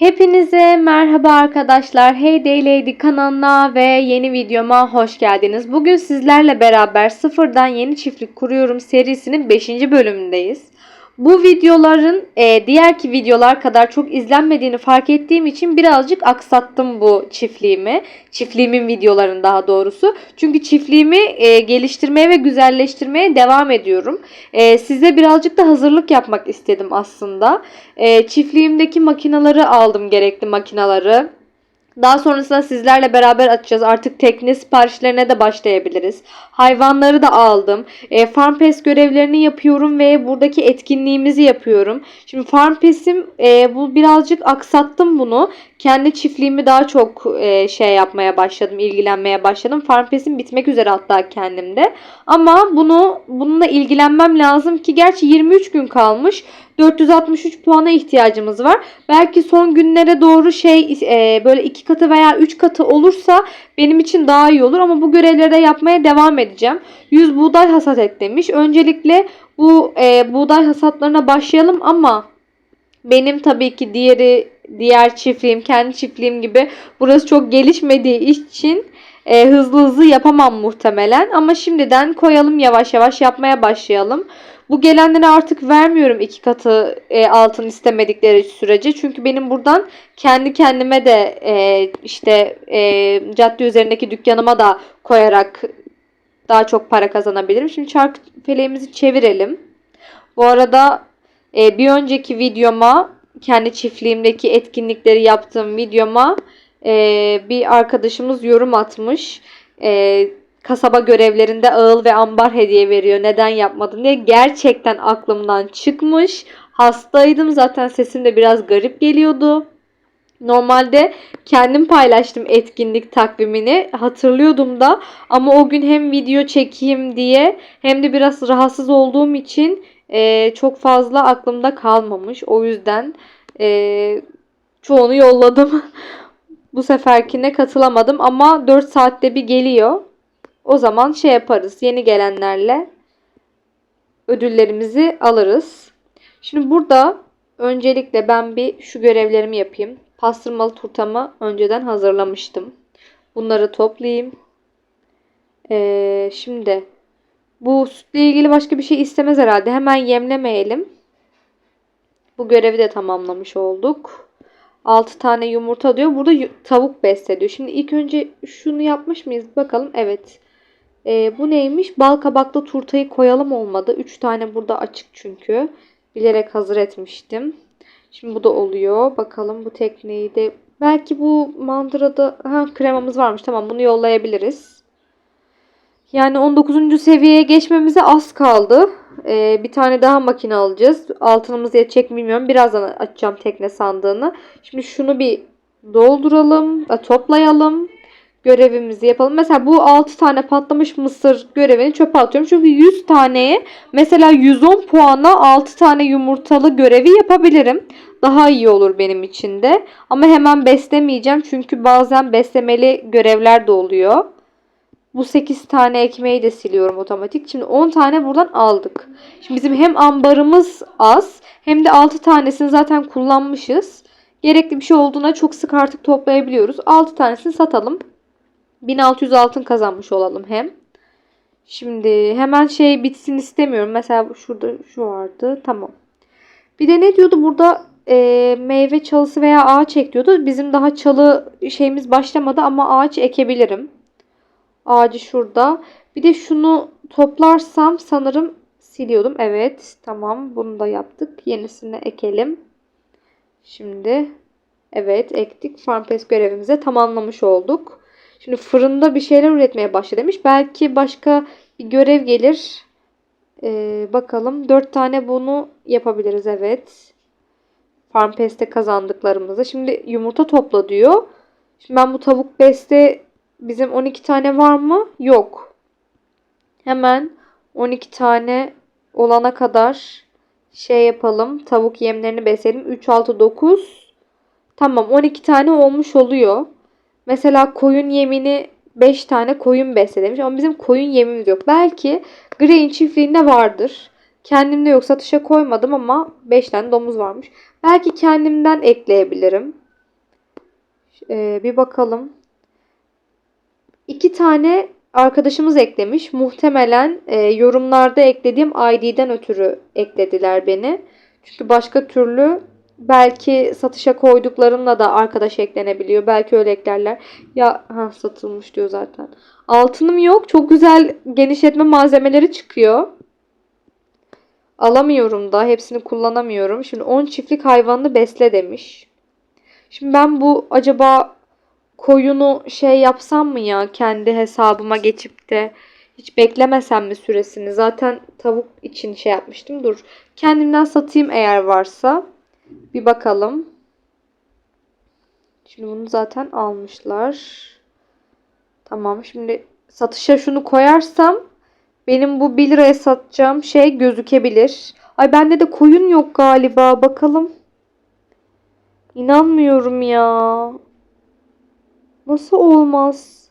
Hepinize merhaba arkadaşlar. Hey Day Lady kanalına ve yeni videoma hoş geldiniz. Bugün sizlerle beraber sıfırdan yeni çiftlik kuruyorum serisinin 5. bölümündeyiz. Bu videoların e, diğerki videolar kadar çok izlenmediğini fark ettiğim için birazcık aksattım bu çiftliğimi. Çiftliğimin videolarını daha doğrusu. Çünkü çiftliğimi e, geliştirmeye ve güzelleştirmeye devam ediyorum. E, size birazcık da hazırlık yapmak istedim aslında. E, çiftliğimdeki makinaları aldım gerekli makinaları. Daha sonrasında sizlerle beraber açacağız. Artık tekne siparişlerine de başlayabiliriz. Hayvanları da aldım. E, farm Pass görevlerini yapıyorum ve buradaki etkinliğimizi yapıyorum. Şimdi Farm Pass'im e, bu birazcık aksattım bunu. Kendi çiftliğimi daha çok e, şey yapmaya başladım, ilgilenmeye başladım. Farm Pass'im bitmek üzere hatta kendimde. Ama bunu bununla ilgilenmem lazım ki gerçi 23 gün kalmış. 463 puana ihtiyacımız var. Belki son günlere doğru şey e, böyle iki katı veya üç katı olursa benim için daha iyi olur. Ama bu görevleri yapmaya devam edeceğim. 100 buğday hasat et demiş. Öncelikle bu e, buğday hasatlarına başlayalım ama benim tabii ki diğeri diğer çiftliğim kendi çiftliğim gibi burası çok gelişmediği için e, hızlı hızlı yapamam muhtemelen. Ama şimdiden koyalım yavaş yavaş yapmaya başlayalım. Bu gelenlere artık vermiyorum iki katı e, altın istemedikleri sürece. Çünkü benim buradan kendi kendime de e, işte e, cadde üzerindeki dükkanıma da koyarak daha çok para kazanabilirim. Şimdi çark feleğimizi çevirelim. Bu arada e, bir önceki videoma kendi çiftliğimdeki etkinlikleri yaptığım videoma e, bir arkadaşımız yorum atmış. E, kasaba görevlerinde ağıl ve ambar hediye veriyor. Neden yapmadın diye. Gerçekten aklımdan çıkmış. Hastaydım zaten sesim de biraz garip geliyordu. Normalde kendim paylaştım etkinlik takvimini. Hatırlıyordum da ama o gün hem video çekeyim diye hem de biraz rahatsız olduğum için e, çok fazla aklımda kalmamış. O yüzden e, çoğunu yolladım. Bu seferkine katılamadım ama 4 saatte bir geliyor. O zaman şey yaparız. Yeni gelenlerle ödüllerimizi alırız. Şimdi burada öncelikle ben bir şu görevlerimi yapayım. Pastırmalı turtamı önceden hazırlamıştım. Bunları toplayayım. Ee, şimdi bu sütle ilgili başka bir şey istemez herhalde. Hemen yemlemeyelim. Bu görevi de tamamlamış olduk. 6 tane yumurta diyor. Burada tavuk beslediyor. Şimdi ilk önce şunu yapmış mıyız? Bakalım. Evet. E, bu neymiş? Bal kabaklı turtayı koyalım olmadı. 3 tane burada açık çünkü. Bilerek hazır etmiştim. Şimdi bu da oluyor. Bakalım bu tekneyi de belki bu mandırada ha kremamız varmış. Tamam bunu yollayabiliriz. Yani 19. seviyeye geçmemize az kaldı. Ee, bir tane daha makine alacağız. Altınımız yetecek mi bilmiyorum. Birazdan açacağım tekne sandığını. Şimdi şunu bir dolduralım. Toplayalım görevimizi yapalım. Mesela bu 6 tane patlamış mısır görevini çöpe atıyorum. Çünkü 100 taneye mesela 110 puana 6 tane yumurtalı görevi yapabilirim. Daha iyi olur benim için de. Ama hemen beslemeyeceğim. Çünkü bazen beslemeli görevler de oluyor. Bu 8 tane ekmeği de siliyorum otomatik. Şimdi 10 tane buradan aldık. Şimdi bizim hem ambarımız az hem de 6 tanesini zaten kullanmışız. Gerekli bir şey olduğuna çok sık artık toplayabiliyoruz. 6 tanesini satalım. 1600 altın kazanmış olalım hem. Şimdi hemen şey bitsin istemiyorum. Mesela şurada şu vardı. Tamam. Bir de ne diyordu burada e, meyve çalısı veya ağaç ek diyordu. Bizim daha çalı şeyimiz başlamadı ama ağaç ekebilirim. Ağacı şurada. Bir de şunu toplarsam sanırım siliyordum. Evet tamam bunu da yaptık. Yenisini ekelim. Şimdi evet ektik. Farm Pass görevimize tamamlamış olduk. Şimdi fırında bir şeyler üretmeye başla demiş. Belki başka bir görev gelir. Ee, bakalım. 4 tane bunu yapabiliriz. Evet. Farm Pest'te kazandıklarımızı. Şimdi yumurta topla diyor. Şimdi ben bu tavuk beste bizim 12 tane var mı? Yok. Hemen 12 tane olana kadar şey yapalım. Tavuk yemlerini besleyelim. 3, 6, 9. Tamam 12 tane olmuş oluyor. Mesela koyun yemini 5 tane koyun besle demiş ama bizim koyun yemimiz yok. Belki Grey'in çiftliğinde vardır. Kendimde yok satışa koymadım ama 5 tane domuz varmış. Belki kendimden ekleyebilirim. Ee, bir bakalım. İki tane arkadaşımız eklemiş. Muhtemelen e, yorumlarda eklediğim ID'den ötürü eklediler beni. Çünkü başka türlü belki satışa koyduklarımla da arkadaş eklenebiliyor. Belki öyle eklerler. Ya ha, satılmış diyor zaten. Altınım yok. Çok güzel genişletme malzemeleri çıkıyor. Alamıyorum da. Hepsini kullanamıyorum. Şimdi 10 çiftlik hayvanını besle demiş. Şimdi ben bu acaba koyunu şey yapsam mı ya kendi hesabıma geçip de hiç beklemesem mi süresini? Zaten tavuk için şey yapmıştım. Dur. Kendimden satayım eğer varsa. Bir bakalım. Şimdi bunu zaten almışlar. Tamam. Şimdi satışa şunu koyarsam benim bu 1 liraya satacağım şey gözükebilir. Ay bende de koyun yok galiba. Bakalım. İnanmıyorum ya. Nasıl olmaz?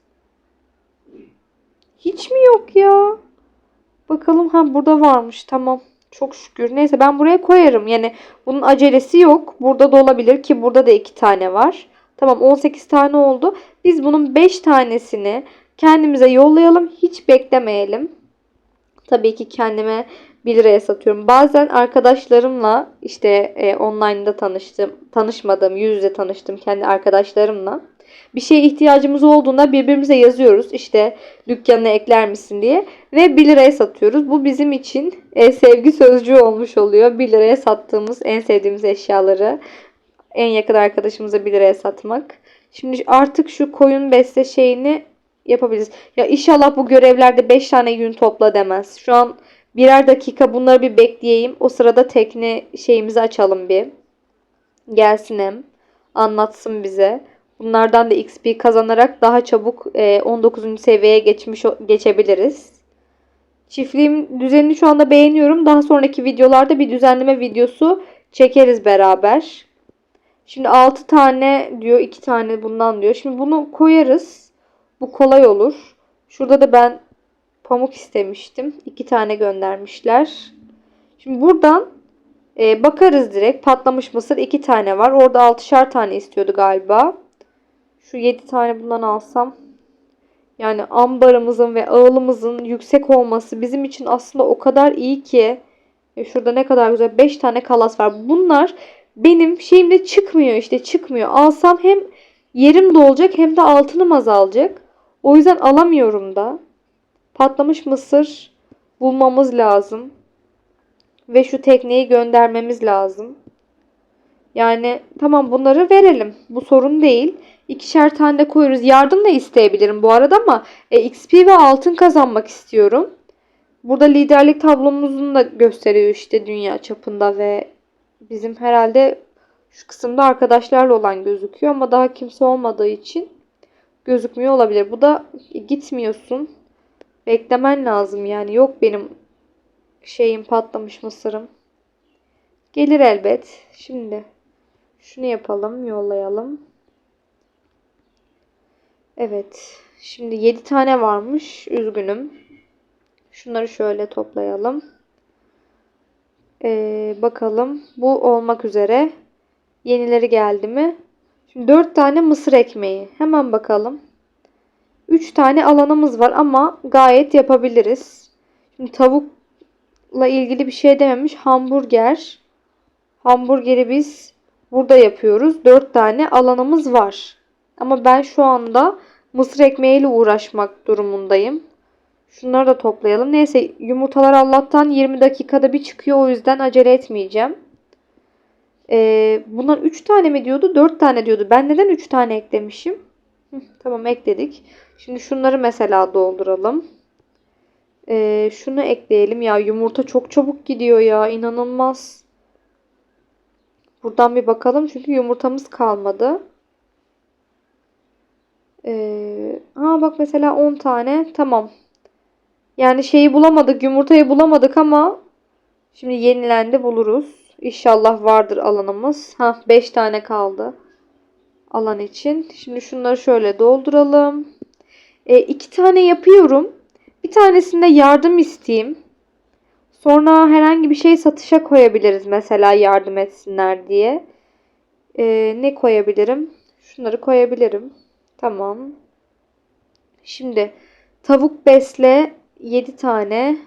Hiç mi yok ya? Bakalım ha burada varmış. Tamam. Çok şükür. Neyse ben buraya koyarım. Yani bunun acelesi yok. Burada da olabilir ki burada da iki tane var. Tamam 18 tane oldu. Biz bunun 5 tanesini kendimize yollayalım. Hiç beklemeyelim. Tabii ki kendime 1 liraya satıyorum. Bazen arkadaşlarımla işte e, online'da tanıştım, tanışmadığım, yüz yüze tanıştım kendi arkadaşlarımla. Bir şeye ihtiyacımız olduğunda birbirimize yazıyoruz. İşte dükkanına ekler misin diye. Ve 1 liraya satıyoruz. Bu bizim için e, sevgi sözcüğü olmuş oluyor. 1 liraya sattığımız en sevdiğimiz eşyaları en yakın arkadaşımıza 1 liraya satmak. Şimdi artık şu koyun besle şeyini yapabiliriz. Ya inşallah bu görevlerde 5 tane yün topla demez. Şu an birer dakika bunları bir bekleyeyim. O sırada tekne şeyimizi açalım bir. Gelsin hem. Anlatsın bize. Bunlardan da XP kazanarak daha çabuk e, 19. seviyeye geçmiş geçebiliriz. Çiftliğim düzenini şu anda beğeniyorum. Daha sonraki videolarda bir düzenleme videosu çekeriz beraber. Şimdi 6 tane diyor, 2 tane bundan diyor. Şimdi bunu koyarız. Bu kolay olur. Şurada da ben pamuk istemiştim. 2 tane göndermişler. Şimdi buradan e, bakarız direkt. Patlamış mısır 2 tane var. Orada 6'şar tane istiyordu galiba. Şu 7 tane bundan alsam. Yani ambarımızın ve ağılımızın yüksek olması bizim için aslında o kadar iyi ki. E şurada ne kadar güzel 5 tane kalas var. Bunlar benim şeyimde çıkmıyor işte çıkmıyor. Alsam hem yerim dolacak hem de altınım azalacak. O yüzden alamıyorum da. Patlamış mısır bulmamız lazım. Ve şu tekneyi göndermemiz lazım. Yani tamam bunları verelim. Bu sorun değil. İkişer tane de koyuyoruz. Yardım da isteyebilirim bu arada ama e, XP ve altın kazanmak istiyorum. Burada liderlik tablomuzun da gösteriyor işte dünya çapında ve bizim herhalde şu kısımda arkadaşlarla olan gözüküyor ama daha kimse olmadığı için gözükmüyor olabilir. Bu da gitmiyorsun. Beklemen lazım yani. Yok benim şeyim patlamış mısırım. Gelir elbet. Şimdi şunu yapalım, yollayalım. Evet. Şimdi 7 tane varmış. Üzgünüm. Şunları şöyle toplayalım. Ee, bakalım. Bu olmak üzere. Yenileri geldi mi? Şimdi 4 tane mısır ekmeği. Hemen bakalım. 3 tane alanımız var ama gayet yapabiliriz. Şimdi tavukla ilgili bir şey dememiş. Hamburger. Hamburgeri biz burada yapıyoruz. 4 tane alanımız var. Ama ben şu anda mısır ekmeğiyle uğraşmak durumundayım. Şunları da toplayalım. Neyse yumurtalar Allah'tan 20 dakikada bir çıkıyor. O yüzden acele etmeyeceğim. Ee, bunlar 3 tane mi diyordu? 4 tane diyordu. Ben neden 3 tane eklemişim? Hı, tamam ekledik. Şimdi şunları mesela dolduralım. Ee, şunu ekleyelim. Ya yumurta çok çabuk gidiyor ya. İnanılmaz. Buradan bir bakalım. Çünkü yumurtamız kalmadı. Ee, ha bak mesela 10 tane. Tamam. Yani şeyi bulamadık. Yumurtayı bulamadık ama şimdi yenilendi buluruz. İnşallah vardır alanımız. Ha 5 tane kaldı. Alan için. Şimdi şunları şöyle dolduralım. E, iki tane yapıyorum. Bir tanesinde yardım isteyeyim. Sonra herhangi bir şey satışa koyabiliriz mesela yardım etsinler diye. E, ne koyabilirim? Şunları koyabilirim. Tamam. Şimdi tavuk besle 7 tane.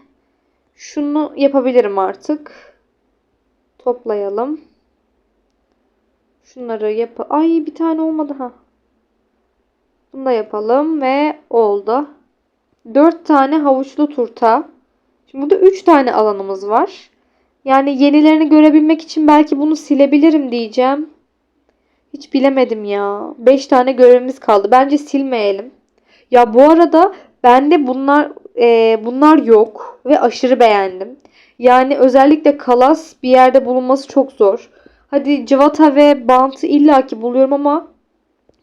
Şunu yapabilirim artık. Toplayalım. Şunları yap. Ay bir tane olmadı ha. Bunu da yapalım ve oldu. 4 tane havuçlu turta. Şimdi burada 3 tane alanımız var. Yani yenilerini görebilmek için belki bunu silebilirim diyeceğim. Hiç bilemedim ya. 5 tane görevimiz kaldı. Bence silmeyelim. Ya bu arada bende bunlar e, bunlar yok ve aşırı beğendim. Yani özellikle kalas bir yerde bulunması çok zor. Hadi cıvata ve bantı illaki buluyorum ama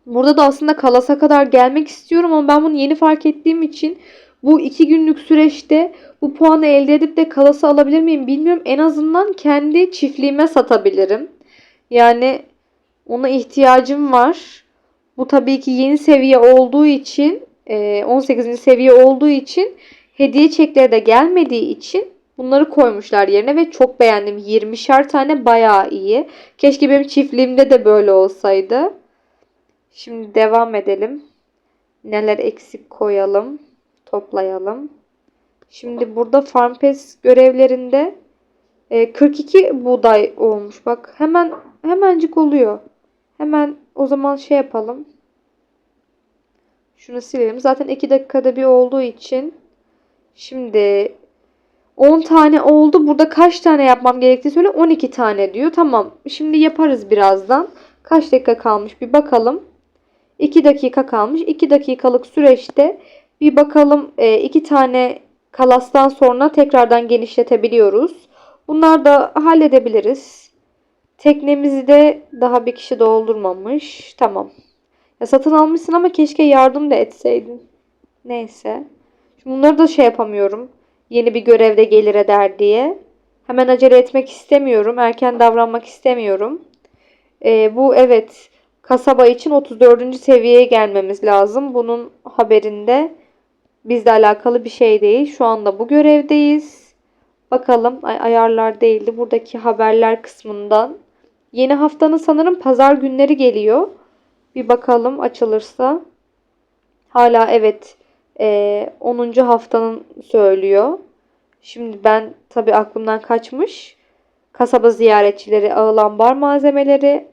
burada da aslında kalasa kadar gelmek istiyorum ama ben bunu yeni fark ettiğim için bu iki günlük süreçte bu puanı elde edip de kalası alabilir miyim bilmiyorum. En azından kendi çiftliğime satabilirim. Yani ona ihtiyacım var. Bu tabii ki yeni seviye olduğu için 18. e, seviye olduğu için hediye çekleri de gelmediği için bunları koymuşlar yerine ve çok beğendim. 20'şer tane bayağı iyi. Keşke benim çiftliğimde de böyle olsaydı. Şimdi devam edelim. Neler eksik koyalım. Toplayalım. Şimdi burada Farm Pass görevlerinde 42 buğday olmuş. Bak hemen hemencik oluyor. Hemen o zaman şey yapalım. Şunu silelim. Zaten 2 dakikada bir olduğu için. Şimdi 10 tane oldu. Burada kaç tane yapmam gerektiği söyle. 12 tane diyor. Tamam. Şimdi yaparız birazdan. Kaç dakika kalmış bir bakalım. 2 dakika kalmış. 2 dakikalık süreçte bir bakalım 2 tane kalastan sonra tekrardan genişletebiliyoruz. Bunlar da halledebiliriz. Teknemizi de daha bir kişi doldurmamış. Tamam. Ya satın almışsın ama keşke yardım da etseydin. Neyse. Şimdi bunları da şey yapamıyorum. Yeni bir görevde gelir eder diye. Hemen acele etmek istemiyorum. Erken davranmak istemiyorum. Ee, bu evet kasaba için 34. seviyeye gelmemiz lazım. Bunun haberinde bizle alakalı bir şey değil. Şu anda bu görevdeyiz. Bakalım ay ayarlar değildi. Buradaki haberler kısmından. Yeni haftanın sanırım pazar günleri geliyor. Bir bakalım açılırsa. Hala evet e, 10. haftanın söylüyor. Şimdi ben tabi aklımdan kaçmış. Kasaba ziyaretçileri, ağılan bar malzemeleri,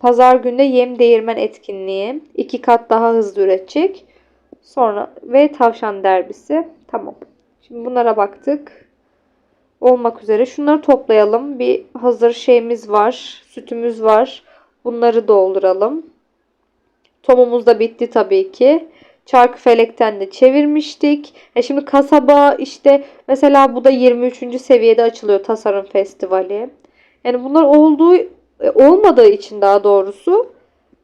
pazar günde yem değirmen etkinliği. iki kat daha hızlı üretecek. Sonra ve tavşan derbisi. Tamam. Şimdi bunlara baktık. Olmak üzere. Şunları toplayalım. Bir hazır şeyimiz var. Sütümüz var. Bunları dolduralım. Tomumuz da bitti tabii ki. Çarkı felekten de çevirmiştik. E şimdi kasaba işte mesela bu da 23. seviyede açılıyor tasarım festivali. Yani bunlar olduğu e, olmadığı için daha doğrusu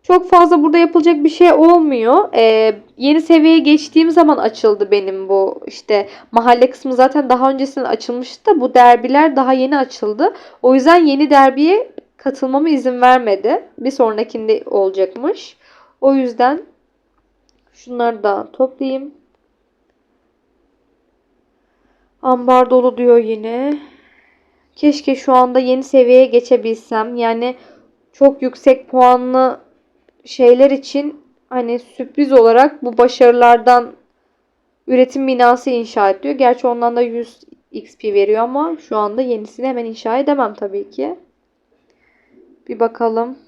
çok fazla burada yapılacak bir şey olmuyor. Ee, yeni seviyeye geçtiğim zaman açıldı benim bu işte mahalle kısmı zaten daha öncesinde açılmıştı da bu derbiler daha yeni açıldı. O yüzden yeni derbiye katılmama izin vermedi. Bir sonrakinde olacakmış. O yüzden şunları da toplayayım. Ambar dolu diyor yine. Keşke şu anda yeni seviyeye geçebilsem. Yani çok yüksek puanlı şeyler için hani sürpriz olarak bu başarılardan üretim binası inşa ediyor. Gerçi ondan da 100 XP veriyor ama şu anda yenisini hemen inşa edemem tabii ki. Bir bakalım.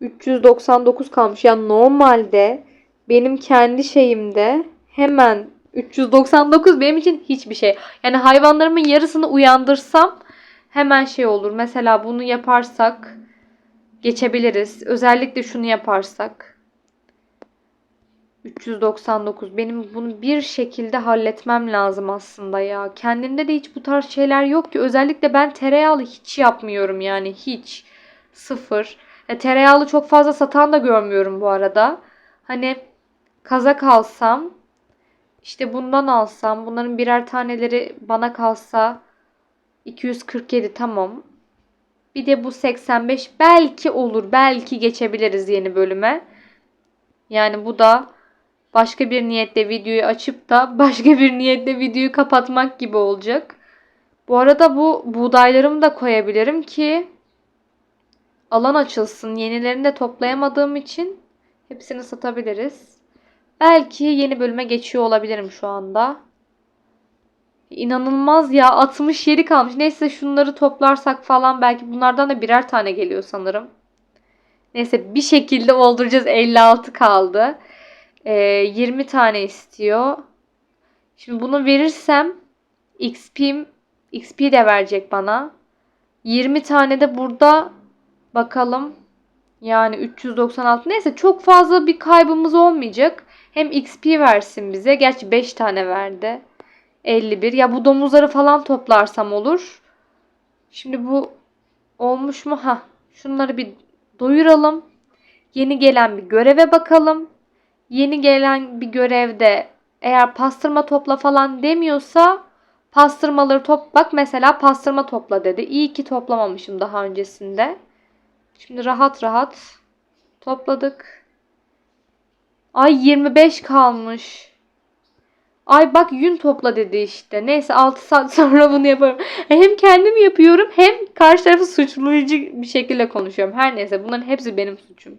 399 kalmış. Yani normalde benim kendi şeyimde hemen 399 benim için hiçbir şey. Yani hayvanlarımın yarısını uyandırsam hemen şey olur. Mesela bunu yaparsak geçebiliriz. Özellikle şunu yaparsak. 399. Benim bunu bir şekilde halletmem lazım aslında ya. Kendimde de hiç bu tarz şeyler yok ki. Özellikle ben tereyağlı hiç yapmıyorum yani hiç. Sıfır. E, tereyağlı çok fazla satan da görmüyorum bu arada. Hani kazak alsam işte bundan alsam bunların birer taneleri bana kalsa 247 tamam. Bir de bu 85 belki olur. Belki geçebiliriz yeni bölüme. Yani bu da başka bir niyetle videoyu açıp da başka bir niyetle videoyu kapatmak gibi olacak. Bu arada bu buğdaylarımı da koyabilirim ki alan açılsın. Yenilerini de toplayamadığım için hepsini satabiliriz. Belki yeni bölüme geçiyor olabilirim şu anda. İnanılmaz ya 67 kalmış. Neyse şunları toplarsak falan belki bunlardan da birer tane geliyor sanırım. Neyse bir şekilde olduracağız. 56 kaldı. Ee, 20 tane istiyor. Şimdi bunu verirsem XP'm XP de verecek bana. 20 tane de burada bakalım. Yani 396. Neyse çok fazla bir kaybımız olmayacak. Hem XP versin bize. Gerçi 5 tane verdi. 51. Ya bu domuzları falan toplarsam olur. Şimdi bu olmuş mu? Ha, şunları bir doyuralım. Yeni gelen bir göreve bakalım. Yeni gelen bir görevde eğer pastırma topla falan demiyorsa pastırmaları top bak mesela pastırma topla dedi. İyi ki toplamamışım daha öncesinde. Şimdi rahat rahat topladık. Ay 25 kalmış. Ay bak yün topla dedi işte. Neyse 6 saat sonra bunu yaparım. Hem kendim yapıyorum hem karşı tarafı suçlayıcı bir şekilde konuşuyorum. Her neyse bunların hepsi benim suçum.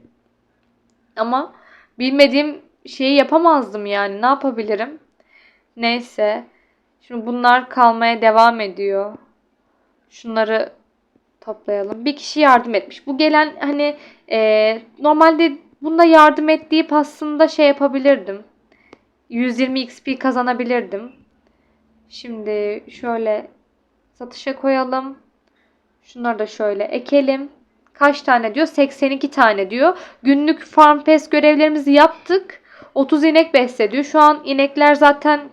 Ama bilmediğim şeyi yapamazdım yani. Ne yapabilirim? Neyse. Şimdi bunlar kalmaya devam ediyor. Şunları toplayalım. Bir kişi yardım etmiş. Bu gelen hani e, normalde bunda yardım ettiği aslında şey yapabilirdim. 120 XP kazanabilirdim. Şimdi şöyle satışa koyalım. Şunları da şöyle ekelim. Kaç tane diyor? 82 tane diyor. Günlük farm pass görevlerimizi yaptık. 30 inek beslediyor. Şu an inekler zaten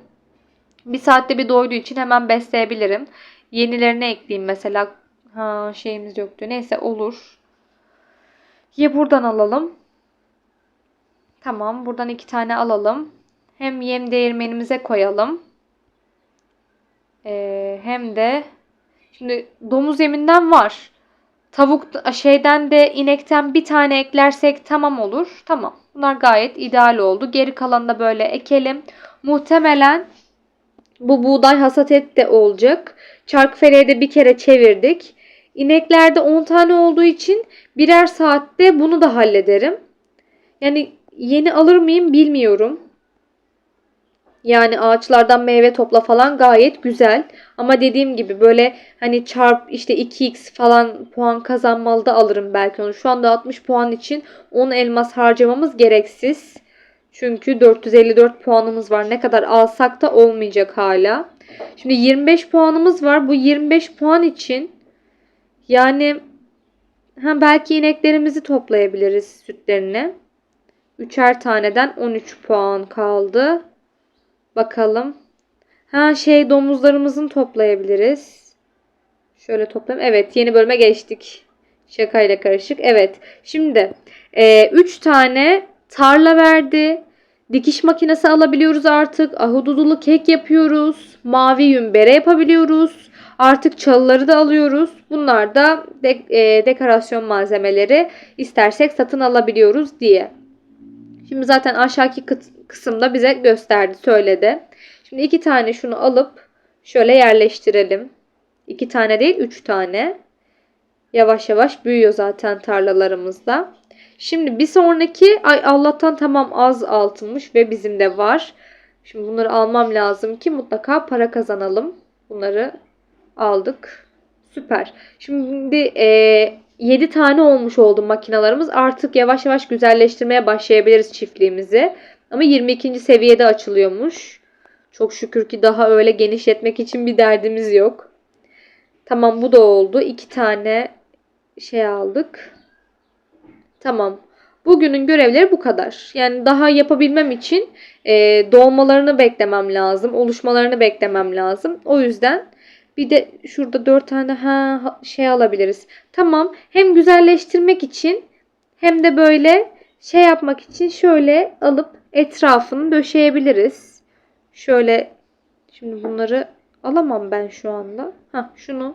bir saatte bir doyduğu için hemen besleyebilirim. Yenilerini ekleyeyim mesela. Ha şeyimiz yoktu. Neyse olur. Ye buradan alalım. Tamam buradan iki tane alalım. Hem yem değirmenimize koyalım. Ee, hem de şimdi domuz yeminden var. Tavuk şeyden de inekten bir tane eklersek tamam olur. Tamam. Bunlar gayet ideal oldu. Geri kalanı da böyle ekelim. Muhtemelen bu buğday hasat et de olacak. Çarkıfeleği de bir kere çevirdik. İneklerde 10 tane olduğu için birer saatte bunu da hallederim. Yani yeni alır mıyım bilmiyorum. Yani ağaçlardan meyve topla falan gayet güzel. Ama dediğim gibi böyle hani çarp işte 2x falan puan kazanmalı da alırım belki onu. Şu anda 60 puan için 10 elmas harcamamız gereksiz. Çünkü 454 puanımız var. Ne kadar alsak da olmayacak hala. Şimdi 25 puanımız var. Bu 25 puan için yani ha belki ineklerimizi toplayabiliriz sütlerini. Üçer taneden 13 puan kaldı. Bakalım. Ha şey domuzlarımızın toplayabiliriz. Şöyle toplayalım. Evet yeni bölüme geçtik. Şakayla karışık. Evet. Şimdi 3 e, tane tarla verdi. Dikiş makinesi alabiliyoruz artık. Ahududulu kek yapıyoruz. Mavi yün bere yapabiliyoruz. Artık çalıları da alıyoruz. Bunlar da de, e, dekorasyon malzemeleri istersek satın alabiliyoruz diye. Şimdi zaten aşağıki kısımda bize gösterdi, söyledi. Şimdi iki tane şunu alıp şöyle yerleştirelim. İki tane değil, üç tane. Yavaş yavaş büyüyor zaten tarlalarımızda. Şimdi bir sonraki ay Allah'tan tamam az altınmış ve bizim de var. Şimdi bunları almam lazım ki mutlaka para kazanalım. Bunları aldık. Süper. Şimdi e, 7 tane olmuş oldu makinalarımız. Artık yavaş yavaş güzelleştirmeye başlayabiliriz çiftliğimizi. Ama 22. seviyede açılıyormuş. Çok şükür ki daha öyle genişletmek için bir derdimiz yok. Tamam bu da oldu. 2 tane şey aldık. Tamam. Bugünün görevleri bu kadar. Yani daha yapabilmem için e, doğmalarını beklemem lazım. Oluşmalarını beklemem lazım. O yüzden bir de şurada 4 tane ha, şey alabiliriz. Tamam. Hem güzelleştirmek için hem de böyle şey yapmak için şöyle alıp etrafını döşeyebiliriz. Şöyle şimdi bunları alamam ben şu anda. Ha şunu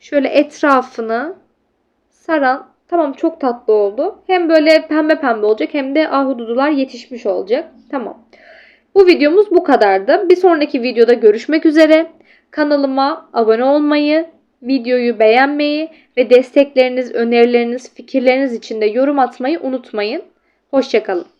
şöyle etrafını saran tamam çok tatlı oldu. Hem böyle pembe pembe olacak hem de ahududular yetişmiş olacak. Tamam. Bu videomuz bu kadardı. Bir sonraki videoda görüşmek üzere. Kanalıma abone olmayı, videoyu beğenmeyi ve destekleriniz, önerileriniz, fikirleriniz için de yorum atmayı unutmayın. Hoşçakalın.